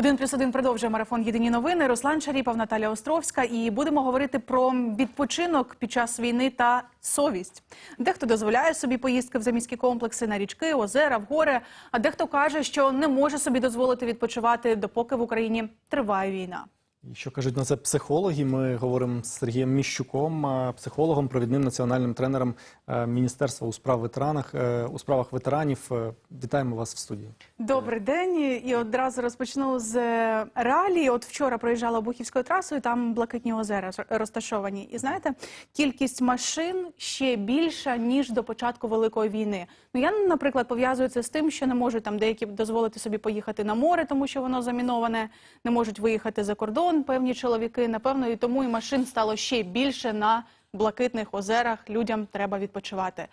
Один плюс один продовжує марафон Єдині новини. Руслан Шаріпов, Наталя Островська. І будемо говорити про відпочинок під час війни та совість. Дехто дозволяє собі поїздки в заміські комплекси на річки, озера, в гори. А дехто каже, що не може собі дозволити відпочивати, допоки в Україні триває війна. Що кажуть на це психологи? Ми говоримо з Сергієм Міщуком, психологом, провідним національним тренером е, Міністерства у справ ветеранах е, у справах ветеранів. Е, Вітаємо вас в студії. Добрий день. І одразу розпочну з е, реалії. От вчора проїжджала Бухівською трасою, там блакитні озера розташовані. І знаєте, кількість машин ще більша ніж до початку великої війни. Ну я, наприклад, пов'язую це з тим, що не можуть там деякі дозволити собі поїхати на море, тому що воно заміноване, не можуть виїхати за кордон. Певні чоловіки, напевно, і тому і машин стало ще більше на блакитних озерах. Людям треба відпочивати.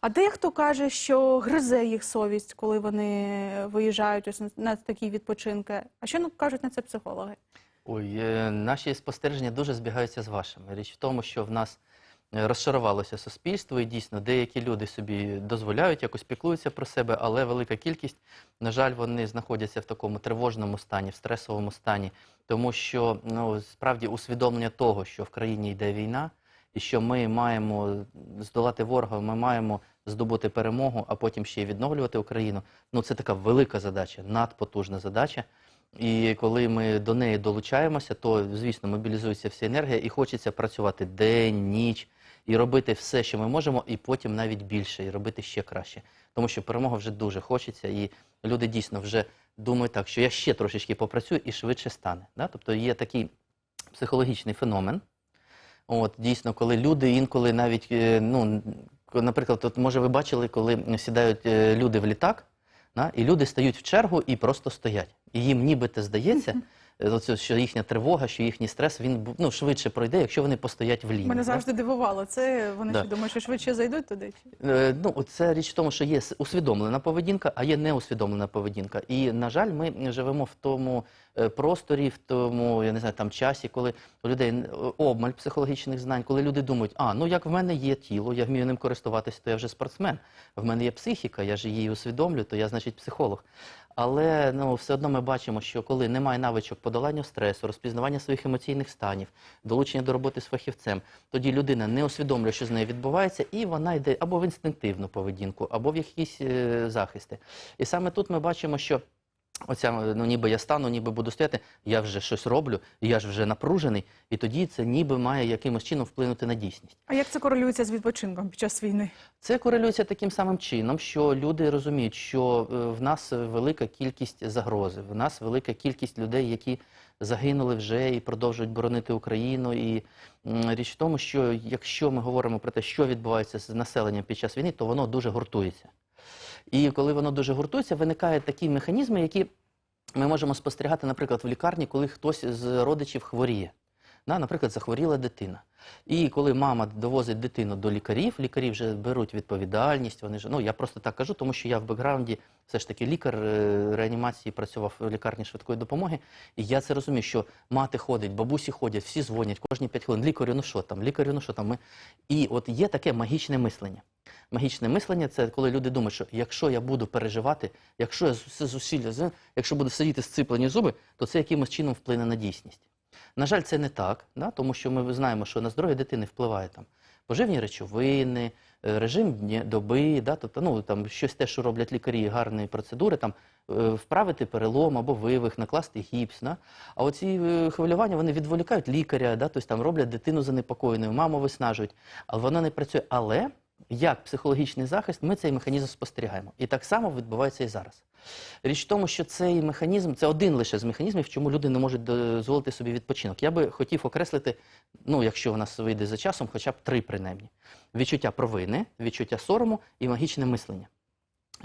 А дехто каже, що гризе їх совість, коли вони виїжджають ось на такі відпочинки. А що ну, кажуть на це психологи? Ой, е, наші спостереження дуже збігаються з вашими. Річ в тому, що в нас розшарувалося суспільство, і дійсно деякі люди собі дозволяють, якось піклуються про себе, але велика кількість, на жаль, вони знаходяться в такому тривожному стані, в стресовому стані, тому що ну, справді усвідомлення того, що в країні йде війна, і що ми маємо здолати ворога, ми маємо здобути перемогу, а потім ще й відновлювати Україну. Ну це така велика задача, надпотужна задача. І коли ми до неї долучаємося, то звісно мобілізується вся енергія, і хочеться працювати день, ніч і робити все, що ми можемо, і потім навіть більше, і робити ще краще. Тому що перемога вже дуже хочеться, і люди дійсно вже думають так, що я ще трошечки попрацюю і швидше стане. Да? Тобто є такий психологічний феномен. От дійсно, коли люди інколи навіть, е, ну наприклад, от може ви бачили, коли сідають е, люди в літак, да, і люди стають в чергу і просто стоять. І їм нібито здається, оце, що їхня тривога, що їхній стрес він ну, швидше пройде, якщо вони постоять в лінії. Мене завжди дивувало. Це вони Да. що думають, що швидше зайдуть туди. Е, Ну, це річ в тому, що є усвідомлена поведінка, а є неусвідомлена поведінка. І, на жаль, ми живемо в тому е, просторі, в тому, я не знаю, там часі, коли у людей обмаль психологічних знань, коли люди думають, а ну як в мене є тіло, я вмію ним користуватися, то я вже спортсмен. В мене є психіка, я ж її усвідомлю, то я, значить, психолог. Але ну, все одно ми бачимо, що коли немає навичок подолання стресу, розпізнавання своїх емоційних станів, долучення до роботи з фахівцем, тоді людина не усвідомлює, що з нею відбувається, і вона йде або в інстинктивну поведінку, або в якісь е, захисти. І саме тут ми бачимо, що. Оця, ну ніби я стану, ніби буду стояти, я вже щось роблю, я ж вже напружений, і тоді це ніби має якимось чином вплинути на дійсність. А як це корелюється з відпочинком під час війни? Це корелюється таким самим чином, що люди розуміють, що е, в нас велика кількість загрози, в нас велика кількість людей, які загинули вже і продовжують боронити Україну. І річ в тому, що якщо ми говоримо про те, що відбувається з населенням під час війни, то воно дуже гуртується. І коли воно дуже гуртується, виникають такі механізми, які ми можемо спостерігати, наприклад, в лікарні, коли хтось з родичів хворіє. Наприклад, захворіла дитина. І коли мама довозить дитину до лікарів, лікарі вже беруть відповідальність. Вони ж ну я просто так кажу, тому що я в бекграунді все ж таки лікар е, реанімації працював в лікарні швидкої допомоги. І я це розумію, що мати ходить, бабусі ходять, всі дзвонять кожні 5 хвилин. Лікарю, ну що там, лікарю, ну що там. Ми... І от є таке магічне мислення. Магічне мислення це коли люди думають, що якщо я буду переживати, якщо я зусилля, якщо буду сидіти зциплені зуби, то це якимось чином вплине на дійсність. На жаль, це не так, да? тому що ми знаємо, що на здоров'я дитини впливає там поживні речовини, е, режим дня, доби, да? тобто ну, там, щось те, що роблять лікарі, гарні процедури, там, е, вправити перелом або вивих, накласти гіпс. Да? А оці е, хвилювання вони відволікають лікаря, да? тобто там роблять дитину занепокоєною, маму виснажують, але воно не працює. Але як психологічний захист, ми цей механізм спостерігаємо. І так само відбувається і зараз. Річ в тому, що цей механізм це один лише з механізмів, чому люди не можуть дозволити собі відпочинок. Я би хотів окреслити, ну якщо в нас вийде за часом, хоча б три принаймні: відчуття провини, відчуття сорому і магічне мислення.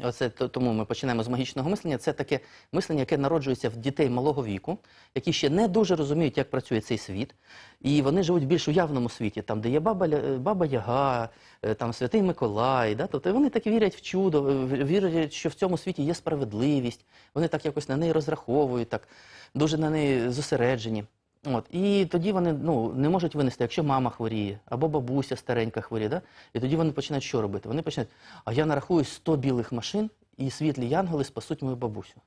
Оце тому ми починаємо з магічного мислення. Це таке мислення, яке народжується в дітей малого віку, які ще не дуже розуміють, як працює цей світ. І вони живуть більш уявному світі, там, де є баба, баба Яга, е, там Святий Миколай. Да? Тобто вони так вірять в чудо, вірять, що в цьому світі є справедливість. Вони так якось на неї розраховують, так дуже на неї зосереджені. От, і тоді вони ну, не можуть винести, якщо мама хворіє, або бабуся старенька хворіє, да? і тоді вони починають що робити? Вони починають, а я нарахую 100 білих машин, і світлі янголи спасуть мою бабусю.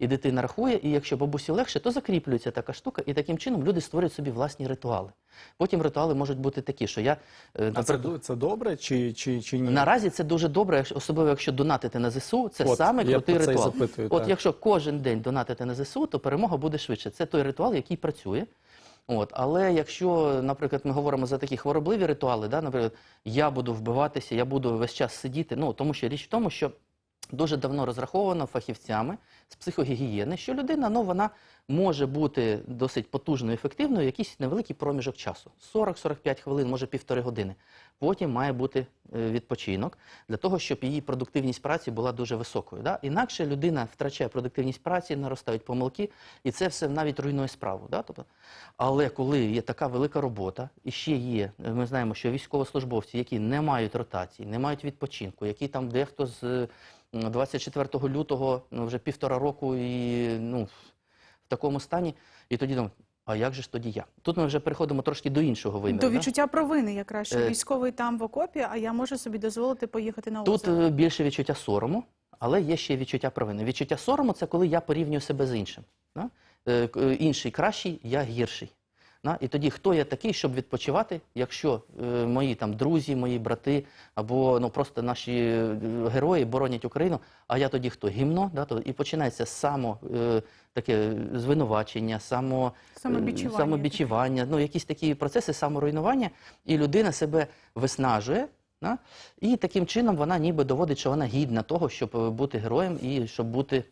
І дитина рахує, і якщо бабусі легше, то закріплюється така штука, і таким чином люди створюють собі власні ритуали. Потім ритуали можуть бути такі, що я, е, А це, це добре чи, чи, чи ні? Наразі це дуже добре, особливо якщо донатити на ЗСУ, це От, саме крутий ритуал. запитую, От так. якщо кожен день донатити на ЗСУ, то перемога буде швидше. Це той ритуал, який працює. От, але якщо, наприклад, ми говоримо за такі хворобливі ритуали, да, наприклад, я буду вбиватися, я буду весь час сидіти. Ну тому що річ в тому, що дуже давно розраховано фахівцями з психогігієни, що людина ну, вона може бути досить потужною, ефективною якийсь невеликий проміжок часу 40-45 хвилин, може півтори години. Потім має бути е, відпочинок для того, щоб її продуктивність праці була дуже високою. Да? Інакше людина втрачає продуктивність праці, наростають помилки, і це все навіть руйнує справу. Да? Тобто, але коли є така велика робота, і ще є, е, ми знаємо, що військовослужбовці, які не мають ротації, не мають відпочинку, які там дехто з 24 лютого ну, вже півтора року і ну, в такому стані, і тоді думають, а як же ж тоді я? Тут ми вже переходимо трошки до іншого виміру. До да? відчуття провини, якраз що Е, військовий там в окопі, а я можу собі дозволити поїхати на Тут озеро. е, більше відчуття сорому, але є ще відчуття провини. Відчуття сорому це коли я порівнюю себе з іншим. Да? Е, Інший кращий, я гірший. Да? І тоді хто я такий, щоб відпочивати, якщо е, мої там друзі, мої брати або ну просто наші е, герої боронять Україну, а я тоді хто? Гімно, да? то, і починається само е, таке звинувачення, само, е, Самобічування самобічування, ну якісь такі процеси саморуйнування, і людина себе виснажує. Да? І таким чином вона ніби доводить, що вона гідна того, щоб е, бути героєм і щоб бути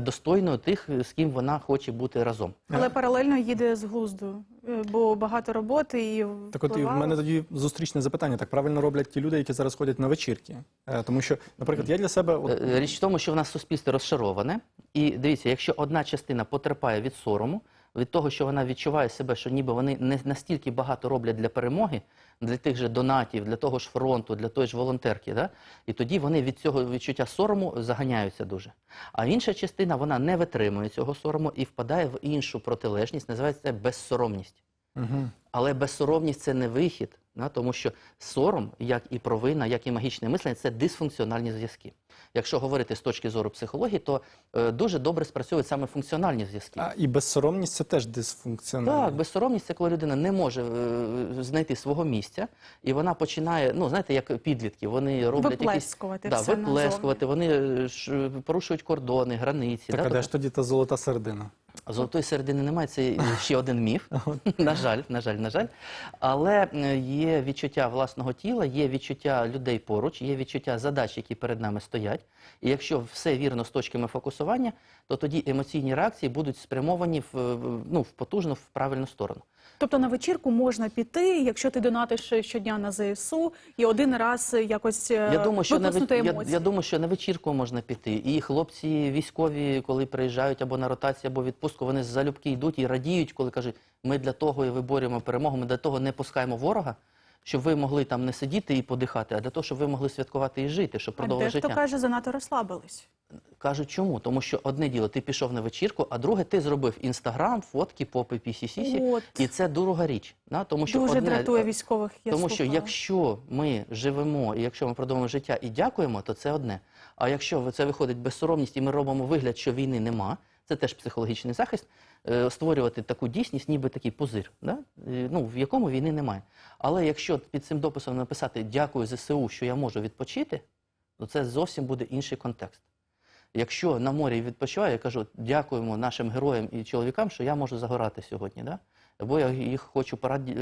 достойною тих, з ким вона хоче бути разом. Але паралельно їде з глузду, бо багато роботи і Так от і в мене тоді зустрічне запитання. Так правильно роблять ті люди, які зараз ходять на вечірки. Е, Тому що, наприклад, я для себе от, Е, Річ в тому, що в нас суспільство розшароване. І дивіться, якщо одна частина потерпає від сорому, від того, що вона відчуває себе, що ніби вони не настільки багато роблять для перемоги, для тих же донатів, для того ж фронту, для тої ж волонтерки, да? і тоді вони від цього відчуття сорому заганяються дуже. А інша частина вона не витримує цього сорому і впадає в іншу протилежність, називається це безсоромність. Угу. Але безсоромність це не вихід? Тому що сором, як і провина, як і магічне мислення, це дисфункціональні зв'язки. Якщо говорити з точки зору психології, то е, дуже добре спрацьовують саме функціональні зв'язки. а, і безсоромність це теж дисфункціонально. Так, безсоромність це коли людина не може е, знайти свого місця, і вона починає, ну знаєте, як підлітки, вони роблять якісь Виплескувати да, все виплескувати, вони е, ж, порушують кордони, границі. Так, да, а де тобто- ж тоді та золота середина? Золотої середини немає, це ще один міф. на жаль, на жаль, на жаль. Але е, є відчуття власного тіла, є відчуття людей поруч, є відчуття задач, які перед нами стоять. І якщо все вірно з точками фокусування, то тоді емоційні реакції будуть спрямовані в, ну, в потужну в правильну сторону. Тобто на вечірку можна піти, якщо ти донатиш щодня на ЗСУ, і один раз якось е, Я думаю, що на, ве- я, я думаю, що на вечірку можна піти. І хлопці військові, коли приїжджають або на ротацію, або відпустку, вони залюбки йдуть і радіють, коли кажуть, ми для того і виборюємо перемогу, ми для того не пускаємо ворога, щоб ви могли там не сидіти і подихати, а для того, щоб ви могли святкувати і жити, щоб продовжити дехто життя. каже, занадто розслабились. Кажуть, чому? Тому що одне діло, ти пішов на вечірку, а друге, ти зробив інстаграм, фотки, попи, пісі-сісі, От. і це друга річ. Да? Тому що Дуже одне- дратує військових. Я тому що слухала. якщо ми живемо і якщо ми продовжуємо життя і дякуємо, то це одне. А якщо це виходить безсоромність і ми робимо вигляд, що війни нема, це теж психологічний захист, е, створювати таку дійсність, ніби такий пузир, да? Е, ну, в якому війни немає. Але якщо під цим дописом написати дякую ЗСУ, що я можу відпочити, то це зовсім буде інший контекст. Якщо на морі відпочиваю, я кажу, дякуємо нашим героям і чоловікам, що я можу загорати сьогодні. Да? Або я їх хочу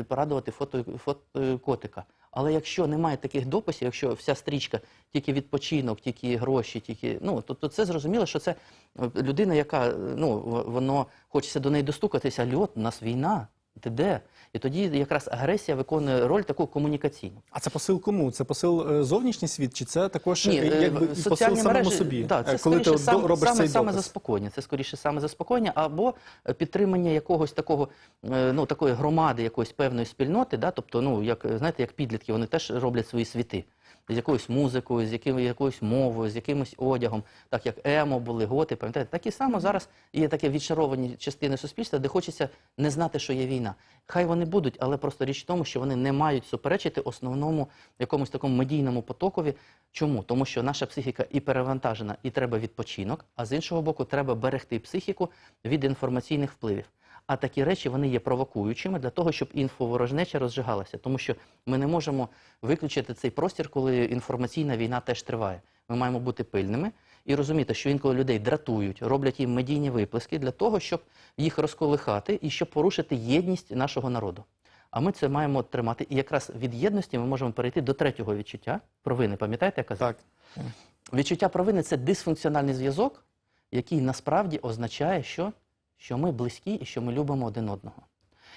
порадувати фото, фото котика. Але якщо немає таких дописів, якщо вся стрічка тільки відпочинок, тільки гроші, тільки ну то, то це зрозуміло, що це е, людина, яка е, ну воно хочеться до неї достукатися. Льот, у нас війна. Ти де? І тоді якраз агресія виконує роль таку комунікаційну. А це посил кому? Це посил е, зовнішній світ, чи це також Ні, е, е, якби посил самому собі? Так, це коли скоріше ти сам, робиш саме, цей саме заспокоєння. Це скоріше саме заспокоєння або підтримання якогось такого, ну такої громади, якоїсь певної спільноти, да, тобто, ну як знаєте, як підлітки, вони теж роблять свої світи. З якоюсь музикою, з яким, якоюсь мовою, з якимось одягом, так як емо були, готи, пам'ятаєте, так і само зараз є таке відшаровані частини суспільства, де хочеться не знати, що є війна. Хай вони будуть, але просто річ в тому, що вони не мають суперечити основному якомусь такому медійному потокові. Чому? Тому що наша психіка і перевантажена, і треба відпочинок, а з іншого боку, треба берегти психіку від інформаційних впливів. А такі речі вони є провокуючими для того, щоб інфоворожнеча розжигалася, тому що ми не можемо виключити цей простір, коли інформаційна війна теж триває. Ми маємо бути пильними і розуміти, що інколи людей дратують, роблять їм медійні виплески для того, щоб їх розколихати і щоб порушити єдність нашого народу. А ми це маємо тримати. І якраз від єдності ми можемо перейти до третього відчуття провини. Пам'ятаєте, я казав? Так. Відчуття провини це дисфункціональний зв'язок, який насправді означає, що, що ми близькі і що ми любимо один одного.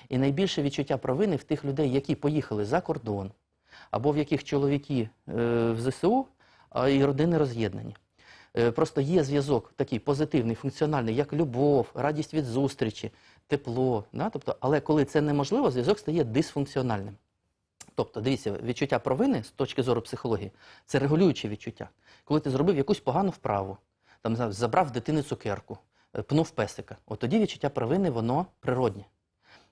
І найбільше відчуття провини в тих людей, які поїхали за кордон, або в яких чоловіки е, в ЗСУ, і родини роз'єднані. Е, Просто є зв'язок такий позитивний, функціональний, як любов, радість від зустрічі, тепло. Да? Тобто, але коли це неможливо, зв'язок стає дисфункціональним. Тобто, дивіться, відчуття провини з точки зору психології це регулююче відчуття. Коли ти зробив якусь погану вправу, там забрав дитини цукерку, пнув песика, от тоді відчуття провини воно природнє.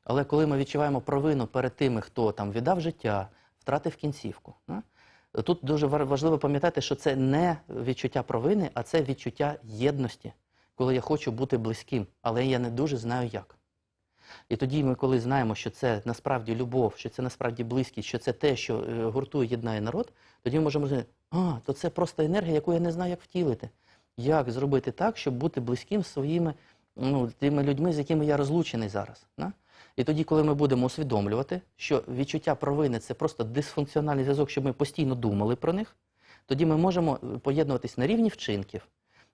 Але коли ми відчуваємо провину перед тими, хто там віддав життя, втратив кінцівку, тут дуже важливо пам'ятати, що це не відчуття провини, а це відчуття єдності, коли я хочу бути близьким, але я не дуже знаю як. І тоді ми, коли знаємо, що це насправді любов, що це насправді близькість, що це те, що е, гуртує, єднає народ, тоді ми можемо сказати, а, то це просто енергія, яку я не знаю, як втілити. Як зробити так, щоб бути близьким своїми ну, тими людьми, з якими я розлучений зараз. Да? І тоді, коли ми будемо усвідомлювати, що відчуття провини це просто дисфункціональний зв'язок, щоб ми постійно думали про них, тоді ми можемо е, поєднуватись на рівні вчинків,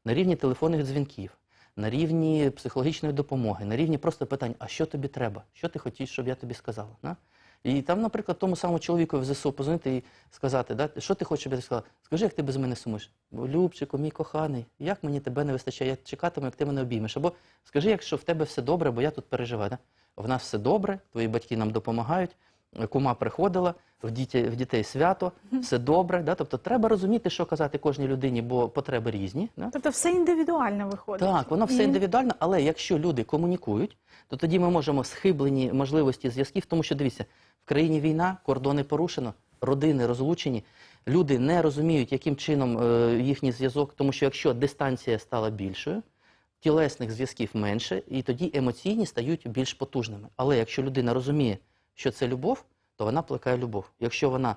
на рівні телефонних дзвінків, на рівні психологічної допомоги, на рівні просто питань, а що тобі треба? Що ти хотів, щоб я тобі сказала? Да? І там, наприклад, тому самому чоловіку в ЗСУ позвонити і сказати, да, що ти хочеш, щоб я сказав? Скажи, як ти без мене сумуєш? Любчику, мій коханий, як мені тебе не вистачає, я чекатиму, як ти мене обіймеш. Або скажи, якщо в тебе все добре, бо я тут переживаю. Да? В нас все добре, твої батьки нам допомагають, кума приходила, в дітей, в дітей свято, все добре. Да? Тобто треба розуміти, що казати кожній людині, бо потреби різні. Да? Тобто все індивідуально виходить. Так, воно все І- індивідуально, але якщо люди комунікують, то тоді ми можемо схиблені можливості зв'язків, тому що дивіться, в країні війна, кордони порушено, родини розлучені, люди не розуміють, яким чином е, їхній зв'язок, тому що якщо дистанція стала більшою, тілесних зв'язків менше, і тоді емоційні стають більш потужними. Але якщо людина розуміє, що це любов, то вона плекає любов. Якщо вона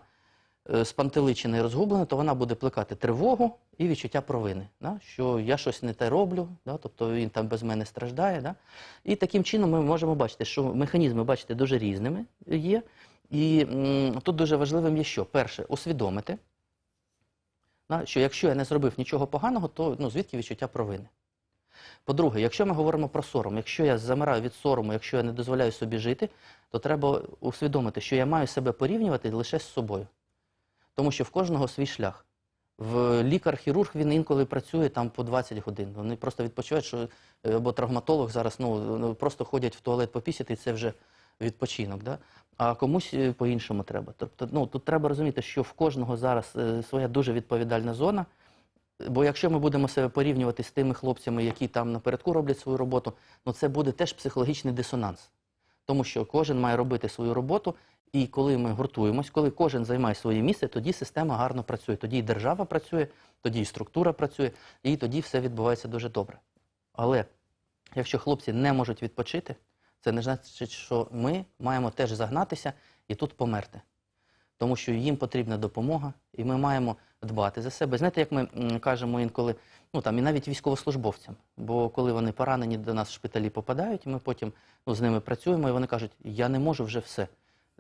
е, спантеличена і розгублена, то вона буде плекати тривогу і відчуття провини, да? що я щось не те роблю, да? тобто він там без мене страждає. Да? І таким чином ми можемо бачити, що механізми, бачите, дуже різними є. І тут дуже важливим є що? Перше, усвідомити, да? що якщо я не зробив нічого поганого, то ну, звідки відчуття провини? По-друге, якщо ми говоримо про сором, якщо я замираю від сорому, якщо я не дозволяю собі жити, то треба усвідомити, що я маю себе порівнювати лише з собою. Тому що в кожного свій шлях. В лікар-хірург він інколи працює там по 20 годин. Вони просто відпочивають, що е, або травматолог зараз ну, ну, просто ходять в туалет попісяти, і це вже відпочинок. Да? А комусь е, по-іншому треба. Тобто, ну, тут треба розуміти, що в кожного зараз е, своя дуже відповідальна зона. Бо якщо ми будемо себе порівнювати з тими хлопцями, які там напередку роблять свою роботу, ну це буде теж психологічний дисонанс. Тому що кожен має робити свою роботу, і коли ми гуртуємось, коли кожен займає своє місце, тоді система гарно працює. Тоді і держава працює, тоді і структура працює, і тоді все відбувається дуже добре. Але якщо хлопці не можуть відпочити, це не значить, що ми маємо теж загнатися і тут померти. Тому що їм потрібна допомога, і ми маємо дбати за себе. Знаєте, як ми кажемо інколи, ну там і навіть військовослужбовцям, бо коли вони поранені до нас в шпиталі попадають, ми потім ну, з ними працюємо, і вони кажуть, я не можу вже все.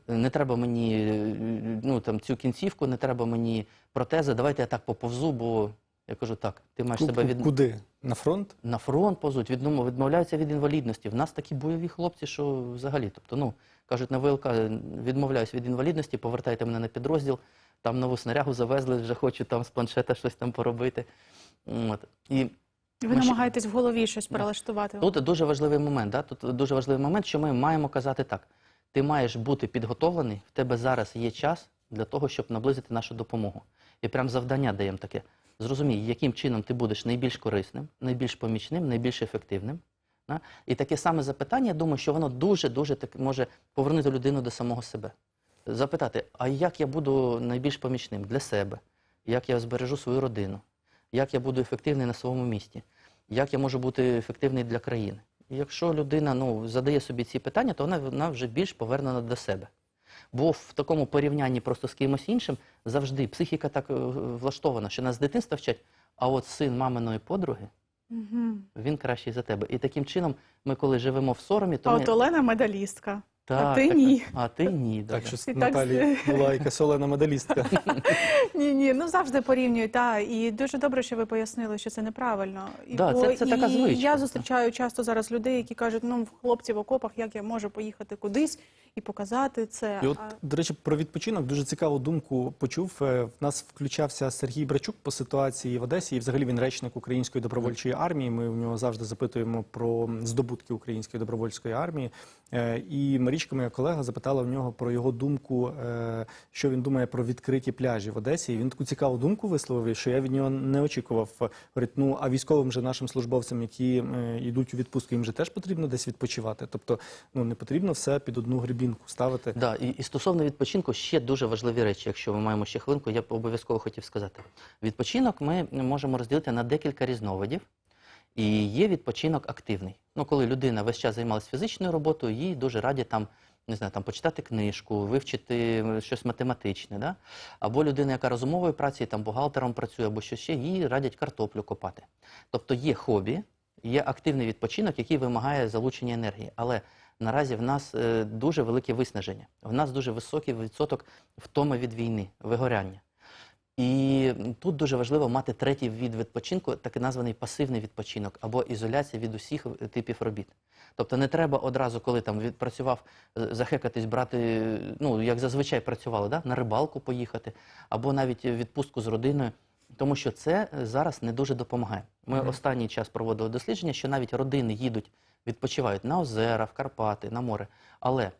Не треба мені е, ну, там, цю кінцівку, не треба мені протези, давайте я так поповзу, бо я кажу, так, ти маєш Ку- себе від... Куди? На фронт? на фронт повзуть, відмов- відмовляються від інвалідності. В нас такі бойові хлопці, що взагалі, тобто, ну, кажуть, на ВЛК відмовляюсь від інвалідності, повертайте мене на підрозділ, там нову снарягу завезли, вже хочу там з планшета щось там поробити. От. І Ви Ми ще- намагаєтесь в голові щось перелаштувати. Тут дуже важливий момент. Да? Тут дуже важливий момент, що ми маємо казати так: ти маєш бути підготовлений, в тебе зараз є час для того, щоб наблизити нашу допомогу. І прям завдання даємо таке. Зрозумій, яким чином ти будеш найбільш корисним, найбільш помічним, найбільш ефективним. І таке саме запитання, я думаю, що воно дуже-дуже може повернути людину до самого себе. Запитати, а як я буду найбільш помічним для себе? Як я збережу свою родину? Як я буду ефективний на своєму місті? Як я можу бути ефективний для країни? Якщо людина ну, задає собі ці питання, то вона вже більш повернена до себе. Бо в такому порівнянні просто з кимось іншим завжди психіка так е, влаштована, що нас з дитинства вчать, а от син маминої подруги, Угу. він кращий за тебе. І таким чином, ми коли живемо в соромі, то А ми... от Олена медалістка. Так, ти так, ні. А ти ні. Так, да, що да. з І так була якась олена медалістка. Ні, ні, ну завжди порівнюють. Та і дуже добре, що ви пояснили, що це неправильно. І, Да, це- це така і звичка. Я зустрічаю часто зараз людей, які кажуть, ну хлопці в окопах, як я можу поїхати кудись і показати це. І от, А- до речі, про відпочинок дуже цікаву думку почув. Е, В нас включався Сергій Брачук по ситуації в Одесі, і взагалі він речник Української добровольчої армії. Ми в нього завжди запитуємо про здобутки Української добровольської армії. Е, І Марічка, моя колега, запитала в нього про його думку, е, що він думає про відкриті пляжі в Одесі. І він таку цікаву думку висловив, що я від нього не очікував. Говорить, ну а військовим же нашим службовцям, які е, йдуть у відпустку, їм же теж потрібно десь відпочивати. Тобто, ну не потрібно все під одну грібінку ставити. Да, і, і стосовно відпочинку ще дуже важливі речі. Якщо ми маємо ще хвилинку, я б обов'язково хотів сказати. Відпочинок ми можемо розділити на декілька різновидів. І є відпочинок активний. Ну, коли людина весь час займалася фізичною роботою, їй дуже раді там, не знаю, там почитати книжку, вивчити щось математичне. Да? Або людина, яка розумовою працює, там бухгалтером працює, або що ще, їй радять картоплю копати. Тобто є хобі, є активний відпочинок, який вимагає залучення енергії. Але наразі в нас е, дуже велике виснаження. В нас дуже високий відсоток втоми від війни, вигоряння. І тут дуже важливо мати третій від відпочинку, так названий пасивний відпочинок або ізоляція від усіх типів робіт. Тобто не треба одразу, коли там відпрацював, е, захекатись, брати, ну як зазвичай працювали, да? на рибалку поїхати, або навіть відпустку з родиною, тому що це е, зараз не дуже допомагає. Ми Мгм. останній час проводили дослідження, що навіть родини їдуть, відпочивають на озера, в Карпати, на море, але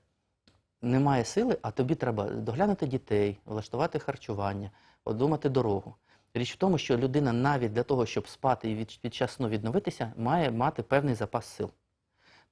немає сили, а тобі треба доглянути дітей, влаштувати харчування, подумати дорогу. Річ в тому, що людина навіть для того, щоб спати і від, під час сну відновитися, має мати певний запас сил.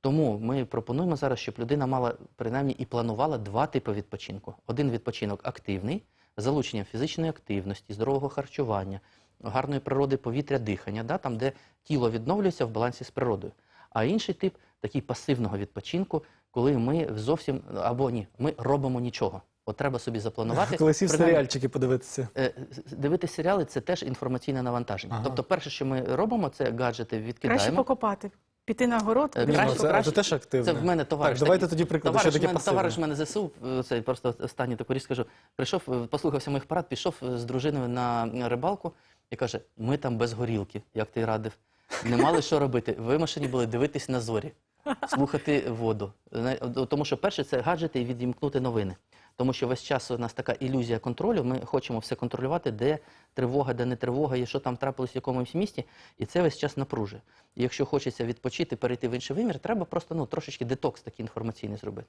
Тому ми пропонуємо зараз, щоб людина мала принаймні і планувала два типи відпочинку. Один відпочинок активний, з залученням фізичної активності, здорового харчування, гарної природи повітря, дихання, да, там, де тіло відновлюється в балансі з природою. А інший тип такий пасивного відпочинку, коли ми зовсім або ні, ми робимо нічого. От треба собі запланувати. Коли сів принаймні, серіальчики подивитися. е, Дивитися серіали це теж інформаційне навантаження. Ага. Тобто, перше, що ми робимо, це гаджети Краще покопати, піти на город. Е, Ні, краще- ну, це, краще- це теж активно. Це в мене товариш. Так, давайте такий. тоді приклади, Товариш що таке мене, пасивне. товариш мене ЗСУ, е, це просто останній таку річ скажу. Прийшов, е, послухався моїх порад, пішов е, з дружиною на рибалку і каже: ми там без горілки, як ти радив. Не мали що робити. Вимушені були дивитись на зорі, слухати воду. Зна- Тому що перше це гаджети і відімкнути новини. Тому що весь час у нас така ілюзія контролю. Ми хочемо все контролювати, де тривога, де не тривога, і що там трапилось в якомусь місті, і це весь час напружує. І якщо хочеться відпочити, перейти в інший вимір, треба просто ну, трошечки детокс такий інформаційний зробити.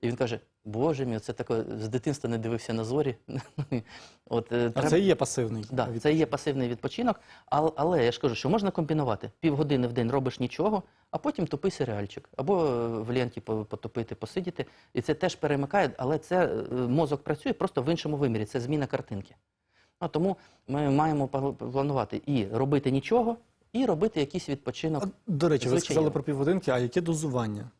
І він каже: Боже мій, це таке з дитинства не дивився на зорі. От, е, А треба- це і є пасивний. Да, це є пасивний відпочинок, але, але я ж кажу, що можна комбінувати. Півгодини в день робиш нічого, а потім тупи серіальчик. Або е, в ленті по- потупити, посидіти. І це теж перемикає, але це мозок працює просто в іншому вимірі. Це зміна картинки. А тому ми маємо планувати і робити нічого, і робити якийсь відпочинок. А, До речі, ви сказали про півгодинки, а яке дозування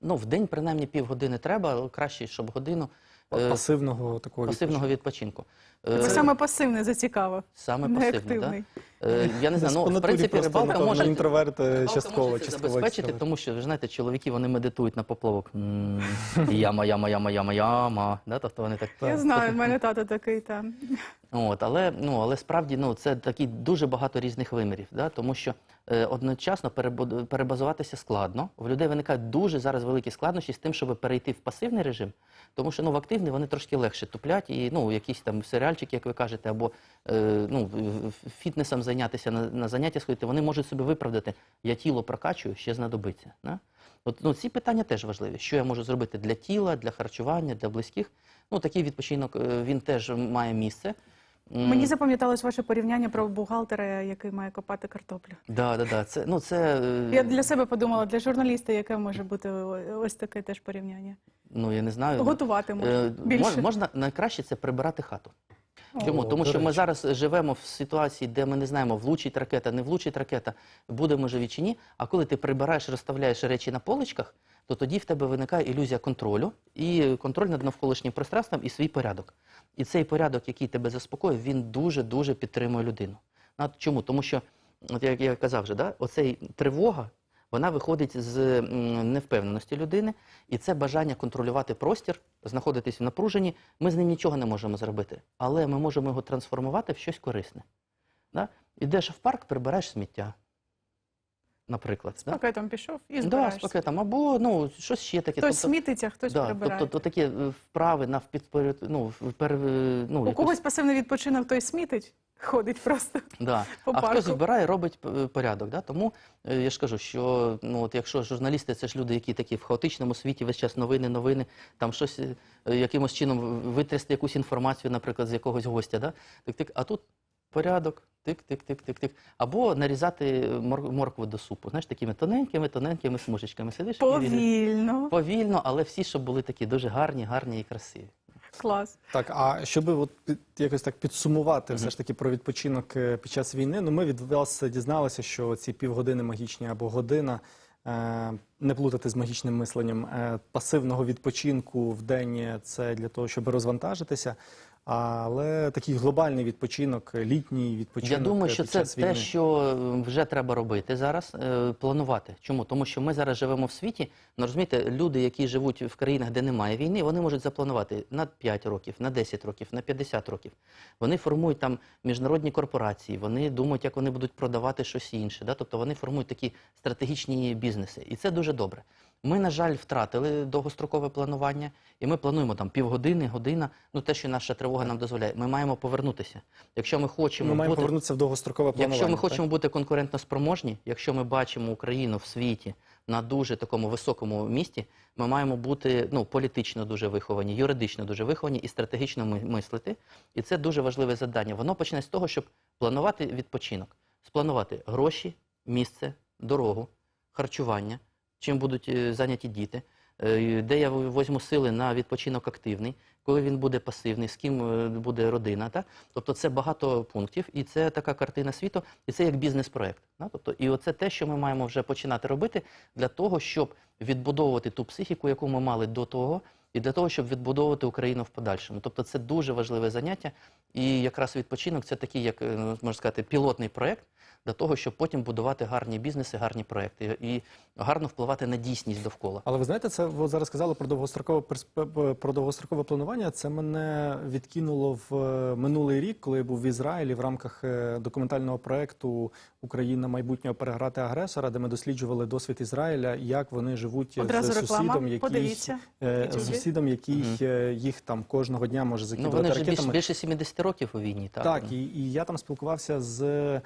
Ну, в день принаймні півгодини треба, краще, щоб годину е, пасивного такого пасивного відпочинку. Е, Це саме пасивне зацікавив, саме не пасивний. активний. Е, я не знаю, ну, в принципі, рибалка може інтроверт е, частково, частково забезпечити, тому що ви знаєте, чоловіки вони медитують на поплавок. Яма, яма, яма, яма, яма. Да? Тобто вони так. Я знаю, в мене тато такий там. От, але, ну, але справді ну, це такі дуже багато різних вимірів, да? тому що е, одночасно перебазуватися складно. В людей виникають дуже зараз великі складнощі з тим, щоб перейти в пасивний режим, тому що ну, в активний вони трошки легше туплять, і ну, якісь там серіальчики, як ви кажете, або е, ну, фітнесом зайнятися, на, на заняття сходити, вони можуть собі виправдати, я тіло прокачую, ще знадобиться. Да? От, ну, ці питання теж важливі. Що я можу зробити для тіла, для харчування, для близьких. Ну, такий відпочинок е, він теж має місце. Мені запам'яталось ваше порівняння про бухгалтера, який має копати картоплю. Да, да, да. Це, ну, це, е, Я для себе подумала, для журналіста, яке може бути ось таке теж порівняння. ну, я не знаю. Готувати можна Е, більше. мож- Можна найкраще це прибирати хату. Чому? О, Тому що ми зараз живемо в ситуації, де ми не знаємо, влучить ракета, не влучить ракета, будемо живі чи ні. А коли ти прибираєш, розставляєш речі на поличках, то тоді в тебе виникає ілюзія контролю і контроль над навколишнім пространством і свій порядок. І цей порядок, який тебе заспокоює, він дуже дуже підтримує людину. Чому? Тому що, як я казав вже, да, оцей тривога. Вона виходить з невпевненості людини, і це бажання контролювати простір, знаходитись в напруженні. Ми з ним нічого не можемо зробити, але ми можемо його трансформувати в щось корисне. Да? Ідеш в парк, прибираєш сміття, наприклад. З Да? пакетом пішов і Да, з пакетом, або ну, щось ще таке. Хтось смітиться, хтось да, прибирає. тобто, то такі е, вправи на впідпоряд... ну, впер... е, ну, У якусь- когось пасивний відпочинок, той смітить, ходить просто. Да. по а хтось парку. вбирає, робить порядок. Да? Тому е, я ж кажу, що ну, от якщо журналісти це ж люди, які такі в хаотичному світі, весь час новини, новини, там щось е, якимось чином витрясти якусь інформацію, наприклад, з якогось гостя. Да? Тик-тик, а тут порядок, тик-тик-тик-тик-тик. Або нарізати мор- моркву до супу. Знаєш, такими тоненькими, тоненькими смужечками. Сидиш і. Повільно. повільно, але всі, щоб були такі дуже гарні, гарні і красиві. Клас. Так, а щоб от під, якось так підсумувати все ж таки про відпочинок е, під час війни, ну ми від вас дізналися, що ці півгодини магічні або година. е, Не плутати з магічним мисленням е, пасивного відпочинку в день це для того, щоб розвантажитися. Але такий глобальний відпочинок, літній відпочинок. Я думаю, е, що під це час війни. те, що е, вже треба робити зараз, е, планувати. Чому? Тому що ми зараз живемо в світі. Ну розумієте, люди, які живуть в країнах, де немає війни, вони можуть запланувати на 5 років, на 10 років, на 50 років. Вони формують там міжнародні корпорації, вони думають, як вони будуть продавати щось інше. Да? Тобто вони формують такі стратегічні бізнеси. І це дуже добре. Ми, на жаль, втратили довгострокове планування, і ми плануємо там півгодини, година. Ну те, що наша тривога нам дозволяє. Ми маємо повернутися. Якщо ми хочемо Ми маємо бути... повернутися в довгострокове планування. Якщо ми так? хочемо бути конкурентно спроможні, якщо ми бачимо Україну в світі на дуже такому високому місці, ми маємо бути ну, політично дуже виховані, юридично дуже виховані і стратегічно мислити. І це дуже важливе завдання. Воно почне з того, щоб планувати відпочинок, спланувати гроші, місце, дорогу, харчування, чим будуть е, зайняті діти, е, де я возьму сили на відпочинок активний, коли він буде пасивний, з ким е, буде родина. Так? Тобто це багато пунктів, і це така картина світу, і це як бізнес-проект. Тобто, і оце те, що ми маємо вже починати робити для того, щоб відбудовувати ту психіку, яку ми мали до того, і для того, щоб відбудовувати Україну в подальшому. Тобто це дуже важливе заняття, і якраз відпочинок це такий, як можна сказати, пілотний проект для того, щоб потім будувати гарні бізнеси, гарні проекти і гарно впливати на дійсність довкола. Але ви знаєте, це ви зараз сказали про довгострокове персп- про довгострокове планування. Це мене відкинуло в е, минулий рік, коли я був в Ізраїлі в рамках е, документального проекту Україна майбутнього переграти агресора, де ми досліджували досвід Ізраїля, як вони живуть Одразу з сусідом, який е, з сусідом, який е, їх там кожного дня може Ну, закидувати вони вже більше, ракетами. більше 70 років у війні. Так, Так, і, і я там спілкувався з е,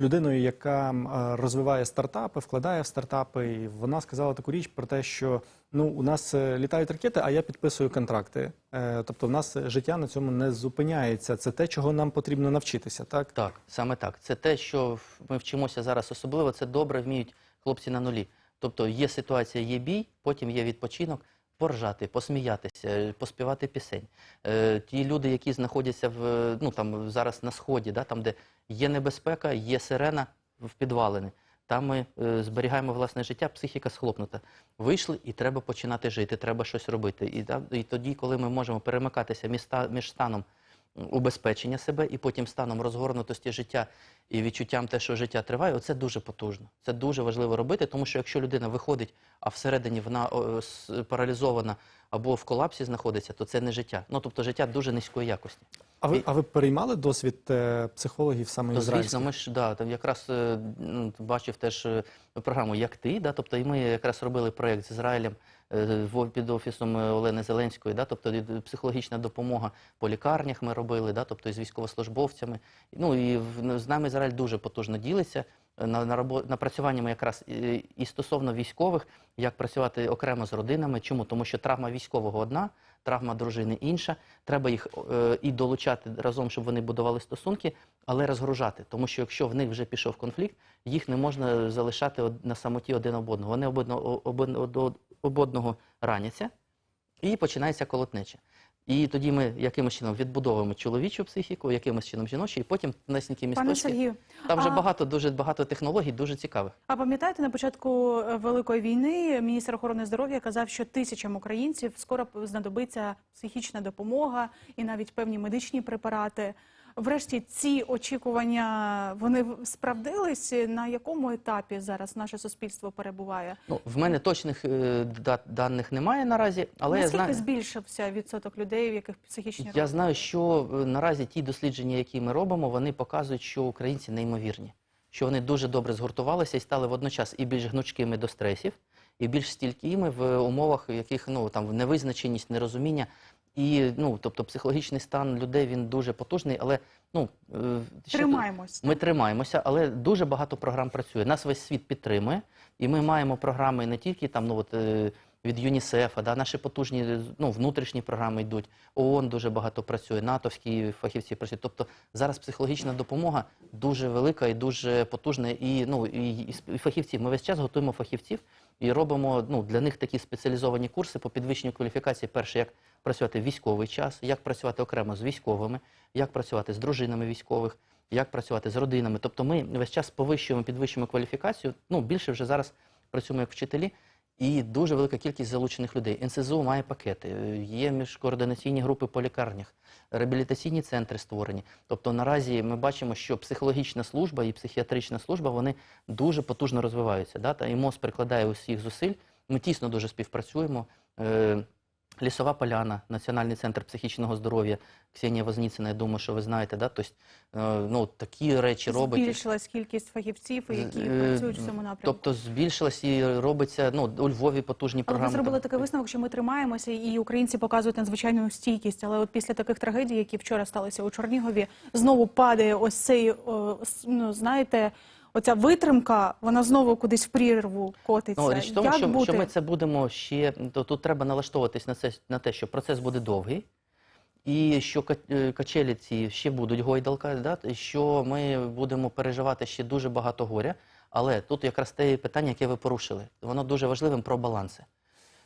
людиною, яка е, розвиває стартапи, вкладає в стартапи. І вона сказала таку річ про те, що ну у нас е, літають ракети, а я підписую контракти. Е, тобто, в нас життя на цьому не зупиняється. Це те, чого нам потрібно навчитися. Так Так, саме так. Це те, що ми вчимося зараз особливо, це добре вміють хлопці на нулі. Тобто є ситуація, є бій, потім є відпочинок, поржати, посміятися, поспівати пісень. Е, ті люди, які знаходяться в, ну, там, зараз на сході, да, там, де є небезпека, є сирена в підвалини. Там ми е, зберігаємо власне життя, психіка схлопнута. Вийшли і треба починати жити, треба щось робити. І, да, і тоді, коли ми можемо перемикатися між станом убезпечення себе і потім станом розгорнутості життя і відчуттям те, що життя триває, оце дуже потужно. Це дуже важливо робити, тому що якщо людина виходить, а всередині вона паралізована або в колапсі знаходиться, то це не життя. Ну тобто життя дуже низької якості. а ви І- а ви переймали досвід е, психологів саме То, ізраїльських? звісно, ми ж да, там якраз е, ну, бачив теж е, програму Як ти, да, тобто і ми якраз робили проєкт з Ізраїлем е, під офісом Олени Зеленської, да, тобто психологічна допомога по лікарнях ми робили, да, тобто і з військовослужбовцями. Ну і в- з нами Ізраїль дуже потужно ділиться. На, на робо- напрацюваннями якраз і, стосовно військових, як працювати окремо з родинами. Чому? Тому що травма військового одна, травма дружини інша. Треба їх е, і долучати разом, щоб вони будували стосунки, але розгружати. Тому що якщо в них вже пішов конфлікт, їх не можна залишати на самоті один об одного. Вони об одного, об одного раняться, і починається колотнеча. І тоді ми якимось чином відбудовуємо чоловічу психіку, якимось чином жіночу, і потім тонесенькі Пане місточки. Сергію, Там вже а- багато, дуже багато технологій, дуже цікавих. А пам'ятаєте, на початку е, великої війни міністр охорони здоров'я казав, що тисячам українців скоро знадобиться психічна допомога і навіть певні медичні препарати. Врешті ці очікування вони справдились. На якому етапі зараз наше суспільство перебуває? Ну, в мене точних е, даних немає наразі, але я Наскільки знаю, збільшився відсоток людей, в яких психічні я знаю, що е, наразі ті дослідження, які ми робимо, вони показують, що українці неймовірні, що вони дуже добре згуртувалися і стали водночас і більш гнучкими до стресів, і більш стійкими в умовах, в яких ну там невизначеність, нерозуміння. І ну, тобто психологічний стан людей він дуже потужний, але ну тримаємося. Тримаємось. Ми тримаємося, але дуже багато програм працює. Нас весь світ підтримує, і ми маємо програми не тільки там, ну от е, від ЮНІСЕФа, да, наші потужні ну, внутрішні програми йдуть. ООН дуже багато працює, натовські фахівці працюють. Тобто зараз психологічна допомога дуже велика і дуже потужна. І ну і, і, фахівців. Ми весь час готуємо фахівців і робимо ну для них такі спеціалізовані курси по підвищенню кваліфікації. Перше, як працювати в військовий час, як працювати окремо з військовими, як працювати з дружинами військових як працювати з родинами. Тобто ми весь час повищуємо, підвищуємо кваліфікацію. Ну, більше вже зараз працюємо як вчителі. І дуже велика кількість залучених людей. НСЗУ має пакети, е, є міжкоординаційні групи по лікарнях, реабілітаційні центри створені. Тобто наразі ми бачимо, що психологічна служба і психіатрична служба вони дуже потужно розвиваються. Да? Та і МОЗ прикладає усіх зусиль. Ми тісно дуже співпрацюємо. Лісова поляна, Національний центр психічного здоров'я, Ксенія Возніцина, я думаю, що ви знаєте, да? тобто, е, ну, такі речі робить. Збільшилась кількість фахівців, які Е, працюють в цьому напрямку. Тобто збільшилась і робиться, ну, у Львові потужні Але ви програми. зробили там. такий висновок, що ми тримаємося, і українці показують надзвичайну стійкість. Але от після таких трагедій, які вчора сталися у Чернігові, знову падає ось цей, ну знаєте, оця витримка, вона знову кудись в прірву котиться. Ну, річ в тому, Як що, бути? що ми це будемо ще, то тут треба налаштовуватись на це на те, що процес буде довгий, і що е, качелі ці ще будуть гойдалка, да? і що ми будемо переживати ще дуже багато горя. Але тут якраз те питання, яке ви порушили, воно дуже важливим про баланси.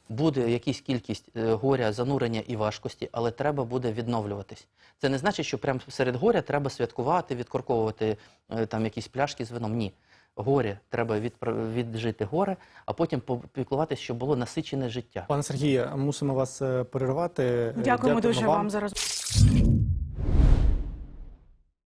Буде якась кількість е, горя, занурення і важкості, але треба буде відновлюватись. Це не значить, що прямо серед горя треба святкувати, відкорковувати е, там якісь пляшки з вином. Ні. Горе треба від, віджити горе, а потім попіклуватися, щоб було насичене життя. Пане Сергію, мусимо вас е, перервати. Дякуємо Дякуємо дуже вам за роз...